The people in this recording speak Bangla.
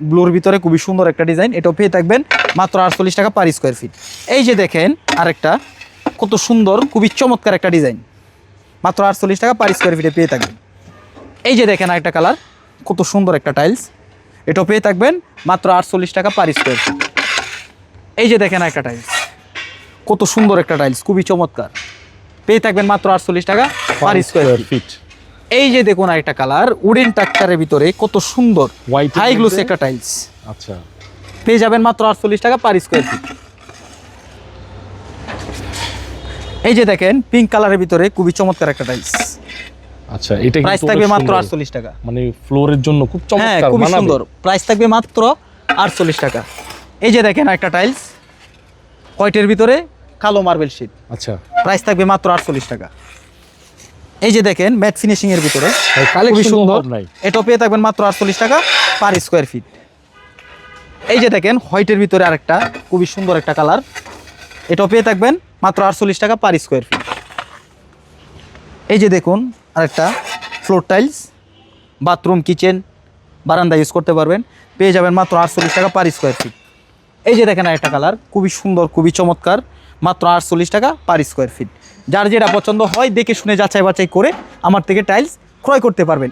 ব্লুর ভিতরে খুবই সুন্দর একটা ডিজাইন এটাও পেয়ে থাকবেন মাত্র আটচল্লিশ টাকা পার স্কোয়ার ফিট এই যে দেখেন আরেকটা কত সুন্দর খুবই চমৎকার একটা ডিজাইন। মাত্র আটচল্লিশ টাকা পার স্কোয়ার ফিটে পেয়ে থাকবেন। এই যে দেখেন আরেকটা কালার কত সুন্দর একটা টাইলস এটাও পেয়ে থাকবেন মাত্র আটচল্লিশ টাকা পার স্কোয়ার ফিট এই যে দেখেন একটা টাইলস কত সুন্দর একটা টাইলস খুবই চমৎকার। পেয়ে থাকবেন মাত্র আটচল্লিশ টাকা পার স্কোয়ার ফিট ফিট এই যে দেখুন আরেকটা কালার উডেন টাক্কারের ভিতরে কত সুন্দর এর হাই গ্লোসি? একটা টাইলস আচ্ছা। পেয়ে যাবেন মাত্র আটচল্লিশ টাকা পার স্কোয়ার ফিট এই যে দেখেন পিঙ্ক কালারের ভিতরে খুবই চমৎকার একটা টাইলস আচ্ছা এটা প্রাইস থাকবে মাত্র সুন্দর। আটচল্লিশ টাকা। মানে ফ্লোরের জন্য খুব হ্যাঁ চমৎকার খুবই মানাবে। সুন্দর। প্রাইস থাকবে মাত্র আটচল্লিশ টাকা। এই যে দেখেন একটা টাইলস কয়টের ভিতরে কালো মার্বেল শিট আচ্ছা। প্রাইস থাকবে মাত্র আটচল্লিশ টাকা। এই যে দেখেন ম্যাট ফিনিশিং এর ভিতরে। ভাই, খুবই সুন্দর। অভাব পেয়ে থাকবেন মাত্র আটচল্লিশ টাকা পার স্কোয়ার ফিট এই যে দেখেন হোয়াইটের ভিতরে আরেকটা খুবই সুন্দর একটা কালার এটা পেয়ে থাকবেন মাত্র আটচল্লিশ টাকা পার স্কোয়ার ফিট এই যে দেখুন আরেকটা ফ্লোর টাইলস বাথরুম কিচেন বারান্দা ইউজ করতে পারবেন। পেয়ে যাবেন মাত্র আটচল্লিশ টাকা পার স্কোয়ার ফিট এই যে দেখেন আরেকটা কালার খুবই সুন্দর খুবই চমৎকার। মাত্র আটচল্লিশ টাকা পার স্কোয়ার ফিট যার যেটা পছন্দ হয়, দেখে শুনে যাচাই বাছাই করে আমার থেকে টাইলস ক্রয় করতে পারবেন।